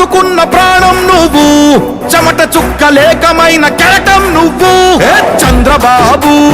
రంగు ప్రాణం నువ్వు. చెమట చుక్క లేకమైన కెరటం నువ్వు. చంద్రబాబు.